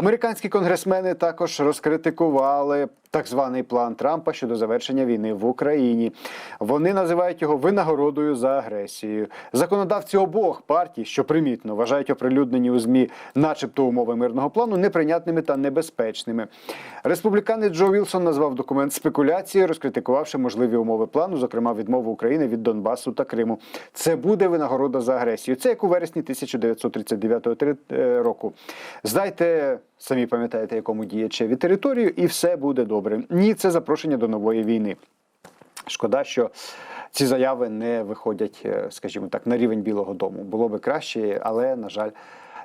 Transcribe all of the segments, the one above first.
Американські конгресмени також розкритикували так званий план Трампа щодо завершення війни в Україні. Вони називають його винагородою за агресію. Законодавці обох партій, що примітно, вважають оприлюднені у змі, начебто умови мирного плану, неприйнятними та небезпечними. Республіканець Джо Вілсон назвав документ спекуляцією, розкритикувавши можливі умови плану, зокрема відмову України від Донбасу та Криму. Це буде винагорода за агресію. Це як у вересні 1939 три- е, року. Здайте, самі пам'ятаєте, якому діячеві територію, і все буде добре. Ні, це запрошення до нової війни. Шкода, що ці заяви не виходять, е, скажімо так, на рівень Білого Дому. Було би краще, але, на жаль,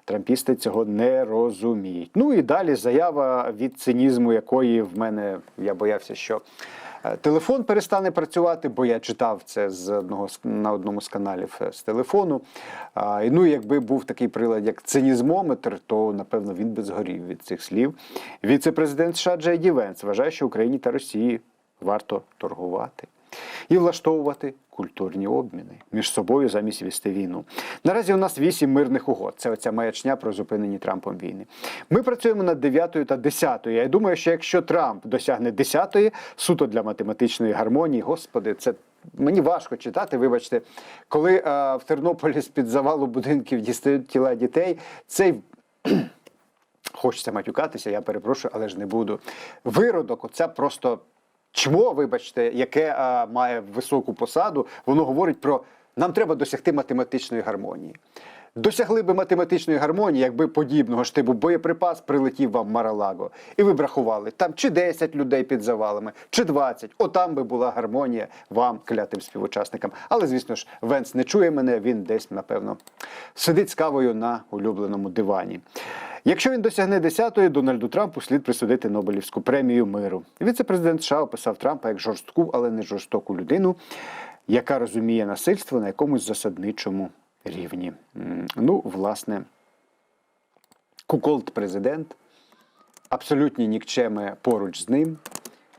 трампісти цього не розуміють. Ну і далі заява від цинізму, якої в мене я боявся, що. Е, Телефон перестане працювати, бо я читав це з одного на одному з каналів е, з телефону. І, ну, якби був такий прилад, як цинізмометр, то напевно він би згорів від цих слів. Віце-президент США Джей Ді вважає, що Україні та Росії варто торгувати і влаштовувати культурні обміни між собою замість вести війну. Наразі у нас вісім мирних угод. Це оця маячня про зупинені Трампом війни. Ми працюємо над дев'ятою та десятою. Я думаю, що якщо Трамп досягне десятої, суто для математичної гармонії, господи, це. Мені важко читати, вибачте, коли е, в Тернополі з-під завалу будинків дістають тіла дітей, цей хочеться матюкатися, я перепрошую, але ж не буду. Виродок, оця просто чмо, вибачте, яке а, має високу посаду, воно говорить про нам треба досягти математичної гармонії. Досягли би математичної гармонії, якби подібного ж типу боєприпас прилетів вам Маралаго, і ви б рахували там чи 10 людей під завалами, чи 20. Отам би була гармонія вам, клятим співучасникам. Але, звісно ж, Венс не чує мене, він десь, напевно, сидить з кавою на улюбленому дивані. Якщо він досягне 10-ї, Дональду Трампу слід присудити Нобелівську премію миру. Віце-президент США описав Трампа як жорстку, але не жорстоку людину, яка розуміє насильство на якомусь засадничому рівні. Ну, власне, куколд президент, абсолютні нікчеми поруч з ним,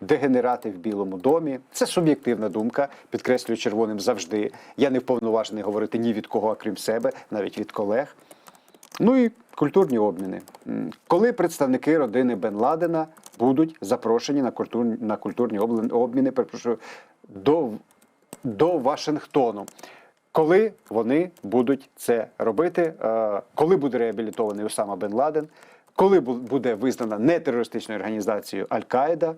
дегенерати в Білому домі. Це суб'єктивна думка, підкреслюю червоним завжди. Я не вповноважений говорити ні від кого, окрім себе, навіть від колег. Ну і культурні обміни. Коли представники родини Бен Ладена будуть запрошені на культурні, на культурні обміни, перепрошую, до, до Вашингтону. Коли вони будуть це робити, е, коли буде реабілітований Усама Бен Ладен, коли буде визнана нетерористичною організацією Аль-Каїда,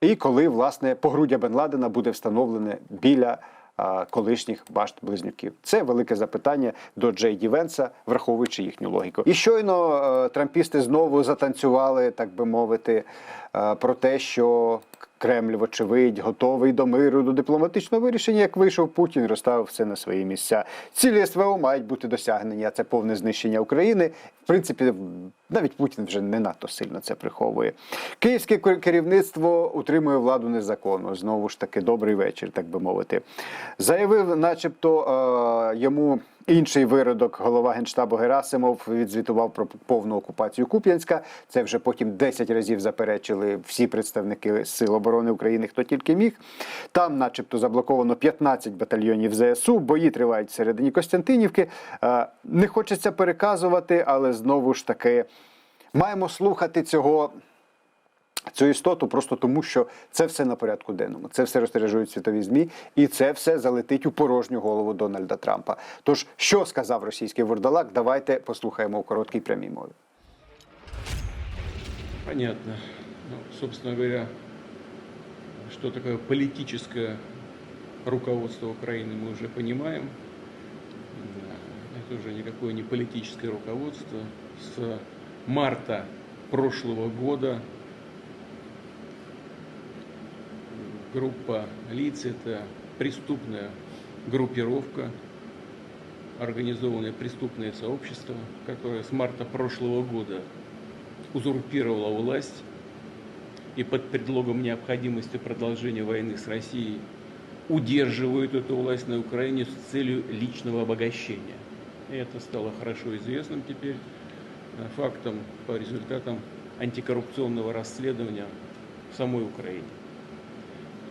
і коли власне погруддя Бен Ладена буде встановлене біля колишніх башт близнюків. Це велике запитання до Джей Ді Венса, враховуючи їхню логіку. І щойно е, трампісти знову затанцювали, так би мовити, е, про те, що Кремль, вочевидь, готовий до миру, до дипломатичного вирішення. Як вийшов Путін, розставив все на свої місця. Цілі СВО мають бути досягнені, а це повне знищення України. В принципі, навіть Путін вже не надто сильно це приховує. Київське кер- керівництво утримує владу незаконно. Знову ж таки, добрий вечір, так би мовити. Заявив, начебто, е, йому інший виродок, голова генштабу Герасимов відзвітував про повну окупацію Куп'янська. Це вже потім 10 разів заперечили всі представники Сил оборони України, хто тільки міг. Там, начебто, заблоковано 15 батальйонів ЗСУ. Бої тривають всередині Костянтинівки. Е, Не хочеться переказувати, але знову ж таки маємо слухати цього. Цю істоту просто тому, що це все на порядку денному, це все розтиражують світові змі, і це все залетить у порожню голову Дональда Трампа. Тож, що сказав російський вурдалак, давайте послухаємо у короткій прямій мові. Понятно. Ну, собственно говоря, что такое политическое руководство Украины, мы уже понимаем. Да, Это уже никакое не политическое руководство. С марта прошлого года группа лиц – это преступная группировка, организованное преступное сообщество, которое с марта прошлого года узурпировала власть и под предлогом необходимости продолжения войны с Россией удерживают эту власть на Украине с целью личного обогащения. Это стало хорошо известным теперь э, фактом по результатам антикоррупционного расследования в самой Украине.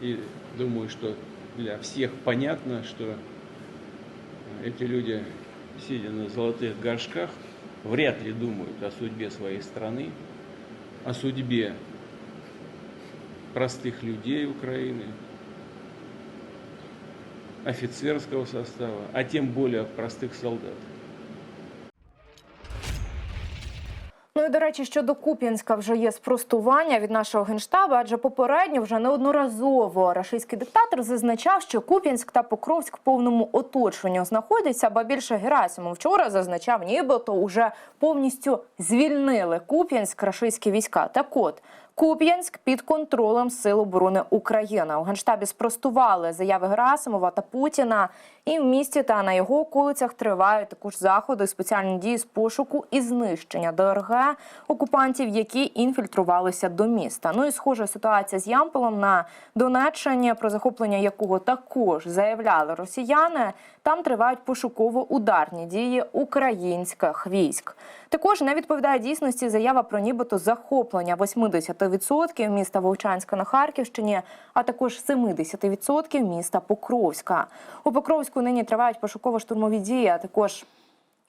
И думаю, что для всех понятно, что эти люди, сидя на золотых горшках, вряд ли думают о судьбе своей страны, о судьбе простых людей Украины, офицерского состава, а тем более простых солдат. Ну і до речі, щодо Куп'янська вже є спростування від нашого генштабу, адже попередньо вже неодноразово рашистський диктатор зазначав, що Куп'янськ та Покровськ в повному оточенні знаходяться. Ба більше Герасимов вчора зазначав, нібито уже повністю звільнили Куп'янськ рашистські війська. Так от. Куп'янськ під контролем Сил оборони України. У генштабі спростували заяви Герасимова та Путіна. І в місті та на його околицях тривають також заходи, спеціальні дії з пошуку і знищення ДРГ окупантів, які інфільтрувалися до міста. Ну і схожа ситуація з Ямполом на Донеччині, про захоплення якого також заявляли росіяни. Там тривають пошуково-ударні дії українських військ. Також не відповідає дійсності заява про нібито захоплення 80% міста Вовчанська на Харківщині, а також 70% міста Покровська. У Покровську нині тривають пошуково-штурмові дії, а також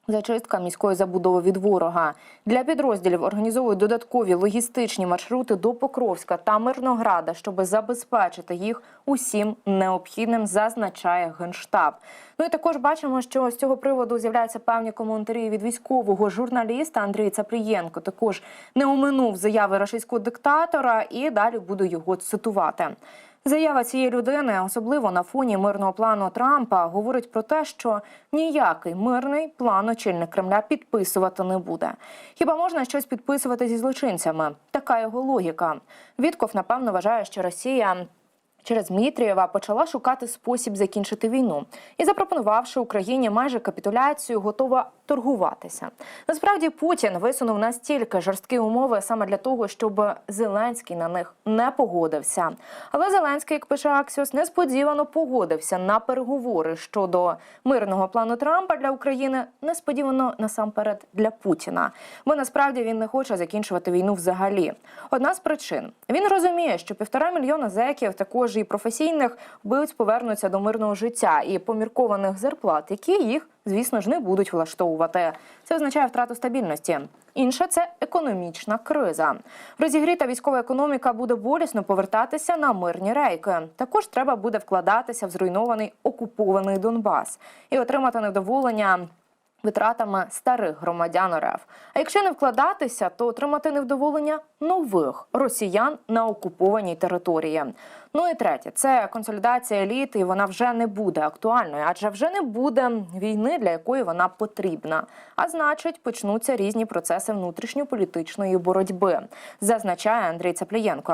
Зачистка міської забудови від ворога для підрозділів організовують додаткові логістичні маршрути до Покровська та Мирнограда, щоб забезпечити їх усім необхідним, зазначає генштаб. Ну і також бачимо, що з цього приводу з'являються певні коментарі від військового журналіста Андрія Цаплієнко. Також не оминув заяви рашистського диктатора, і далі буду його цитувати. Заява цієї людини, особливо на фоні мирного плану Трампа, говорить про те, що ніякий мирний план очільник Кремля підписувати не буде. Хіба можна щось підписувати зі злочинцями? Така його логіка. Вітков, напевно, вважає, що Росія. Через Дмитрієва почала шукати спосіб закінчити війну і, запропонувавши Україні майже капітуляцію, готова торгуватися. Насправді Путін висунув настільки жорсткі умови саме для того, щоб Зеленський на них не погодився. Але Зеленський, як пише Аксіос, несподівано погодився на переговори щодо мирного плану Трампа для України. Несподівано насамперед для Путіна. Бо насправді він не хоче закінчувати війну взагалі. Одна з причин він розуміє, що півтора мільйона зеків, також і професійних вбивць повернуться до мирного життя і поміркованих зарплат, які їх, звісно ж, не будуть влаштовувати. Це означає втрату стабільності. Інше це економічна криза. Розігріта військова економіка буде болісно повертатися на мирні рейки. Також треба буде вкладатися в зруйнований окупований Донбас і отримати невдоволення витратами старих громадян РФ. А якщо не вкладатися, то отримати невдоволення нових росіян на окупованій території. Ну і третє, це консолідація еліти, і вона вже не буде актуальною, адже вже не буде війни, для якої вона потрібна. А значить, почнуться різні процеси внутрішньополітичної боротьби, зазначає Андрій Цаплієнко.